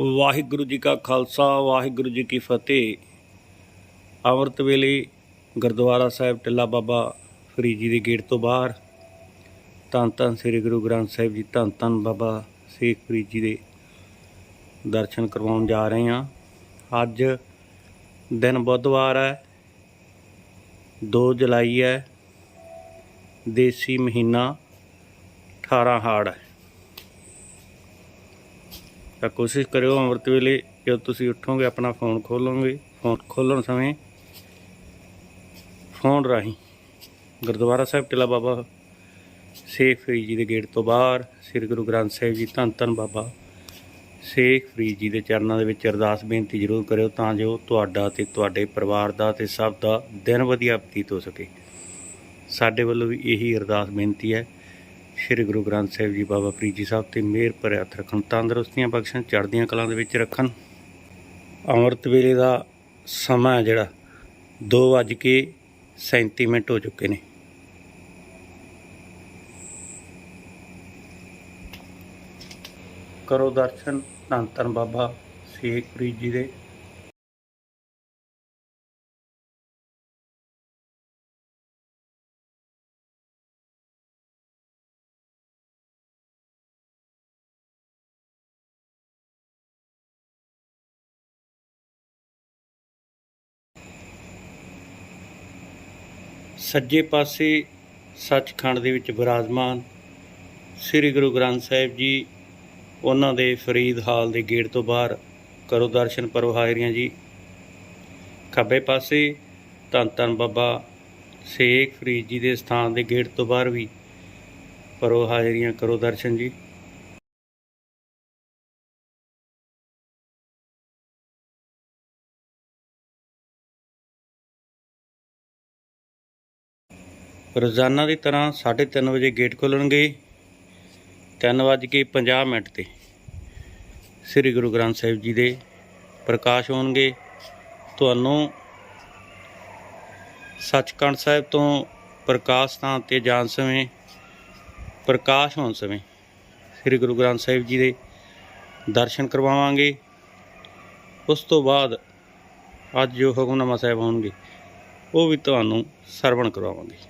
ਵਾਹਿਗੁਰੂ ਜੀ ਕਾ ਖਾਲਸਾ, ਵਾਹਿਗੁਰੂ ਜੀ ਕੀ ਫਤਿਹ। ਅੰਮ੍ਰਿਤ ਵੇਲੇ ਗੁਰਦੁਆਰਾ ਸਾਹਿਬ ਟਿੱਲਾ ਬਾਬਾ ਫਰੀਦ ਜੀ ਦੇ ਗੇਟ ਤੋਂ ਬਾਹਰ, ਧੰਨ ਧੰਨ ਸ੍ਰੀ ਗੁਰੂ ਗ੍ਰੰਥ ਸਾਹਿਬ ਜੀ, ਧੰਨ ਧੰਨ ਬਾਬਾ ਸ਼ੇਖ ਫਰੀਦ ਜੀ ਦੇ ਦਰਸ਼ਨ ਕਰਵਾਉਣ ਜਾ ਰਹੇ ਹਾਂ। ਅੱਜ ਦਿਨ ਬੁੱਧਵਾਰ ਹੈ 2 ਜੁਲਾਈ ਹੈ, ਦੇਸੀ ਮਹੀਨਾ 18 ਹਾੜ ਹੈ। ਤਾਂ ਕੋਸ਼ਿਸ਼ ਕਰਿਓ ਅੰਮ੍ਰਿਤ ਵੇਲੇ, ਜਦੋਂ ਤੁਸੀਂ ਉੱਠੋਗੇ, ਆਪਣਾ ਫੋਨ ਖੋਲੋਗੇ। ਫੋਨ ਖੋਲਣ ਸਮੇਂ ਫੋਨ ਰਾਹੀਂ ਗੁਰਦੁਆਰਾ ਸਾਹਿਬ, ਟਿੱਲਾ ਬਾਬਾ ਸ਼ੇਖ ਫਰੀਦ ਜੀ ਦੇ ਗੇਟ ਤੋਂ ਬਾਹਰ, ਸ੍ਰੀ ਗੁਰੂ ਗ੍ਰੰਥ ਸਾਹਿਬ ਜੀ ਧੰਨ ਧੰਨ ਬਾਬਾ ਸ਼ੇਖ ਫਰੀਦ ਜੀ ਦੇ ਚਰਨਾਂ ਦੇ ਵਿੱਚ ਅਰਦਾਸ ਬੇਨਤੀ ਜ਼ਰੂਰ ਕਰਿਓ, ਤਾਂ ਜੋ ਤੁਹਾਡਾ ਤੇ ਤੁਹਾਡੇ ਪਰਿਵਾਰ ਦਾ ਤੇ ਸਭ ਦਾ ਦਿਨ ਵਧੀਆ ਬਤੀਤ ਹੋ ਸਕੇ। ਸਾਡੇ ਵੱਲੋਂ ਵੀ ਇਹੀ ਅਰਦਾਸ ਬੇਨਤੀ ਹੈ। ਸ਼੍ਰੀ ਗੁਰੂ ਗ੍ਰੰਥ ਸਾਹਿਬ ਜੀ ਬਾਬਾ ਫਰੀਦ ਜੀ ਸਾਹਿਬ ਤੇ ਮਿਹਰ ਭਰਿਆ ਹੱਥ ਰੱਖਣ, ਤੰਦਰੁਸਤੀਆਂ ਬਖਸ਼ਣ, ਚੜ੍ਹਦੀਆਂ ਕਲਾਂ ਦੇ ਵਿੱਚ ਰੱਖਣ। ਅੰਮ੍ਰਿਤ ਵੇਲੇ ਦਾ ਸਮਾਂ ਹੈ ਜਿਹੜਾ 2:37 ਮਿੰਟ ਹੋ ਚੁੱਕੇ ਨੇ। ਕਰੋ ਦਰਸ਼ਨ ਧੰਨ ਧੰਨ ਬਾਬਾ ਸ਼ੇਖ ਫਰੀਦ ਜੀ ਦੇ ਸੱਜੇ ਪਾਸੇ ਸੱਚਖੰਡ ਦੇ ਵਿੱਚ ਵਿਰਾਜਮਾਨ ਸ੍ਰੀ ਗੁਰੂ ਗ੍ਰੰਥ ਸਾਹਿਬ ਜੀ, ਉਹਨਾਂ ਦੇ ਫਰੀਦ ਹਾਲ ਦੇ ਗੇਟ ਤੋਂ ਬਾਹਰ ਕਰੋ ਦਰਸ਼ਨ ਪਰੋ ਹਾਜ਼ਰੀਆਂ ਜੀ। ਖੱਬੇ ਪਾਸੇ ਧੰਨ ਧੰਨ ਬਾਬਾ ਸ਼ੇਖ ਫਰੀਦ ਜੀ ਦੇ ਸਥਾਨ ਦੇ ਗੇਟ ਤੋਂ ਬਾਹਰ ਵੀ ਪਰੋ ਹਾਜ਼ਰੀਆਂ ਕਰੋ ਦਰਸ਼ਨ ਜੀ। ਰੋਜ਼ਾਨਾ ਦੀ ਤਰ੍ਹਾਂ 3:30 ਵਜੇ ਗੇਟ ਖੋਲਣਗੇ। 3:50 ਮਿੰਟ ਤੇ ਸ੍ਰੀ ਗੁਰੂ ਗ੍ਰੰਥ ਸਾਹਿਬ ਜੀ ਦੇ ਪ੍ਰਕਾਸ਼ ਹੋਣਗੇ। ਤੁਹਾਨੂੰ ਸੱਚਖੰਡ ਸਾਹਿਬ ਤੋਂ ਪ੍ਰਕਾਸ਼ ਸਥਾਨ ਤੇ ਜਾਣ ਸਮੇਂ, ਪ੍ਰਕਾਸ਼ ਹੋਣ ਸਮੇਂ ਸ੍ਰੀ ਗੁਰੂ ਗ੍ਰੰਥ ਸਾਹਿਬ ਜੀ ਦੇ ਦਰਸ਼ਨ ਕਰਵਾਵਾਂਗੇ। ਉਸ ਤੋਂ ਬਾਅਦ ਅੱਜ ਜੋ ਹੁਕਮਨਾਮਾ ਸਾਹਿਬ ਹੋਣਗੇ, ਉਹ ਵੀ ਤੁਹਾਨੂੰ ਸਰਵਣ ਕਰਵਾਵਾਂਗੇ।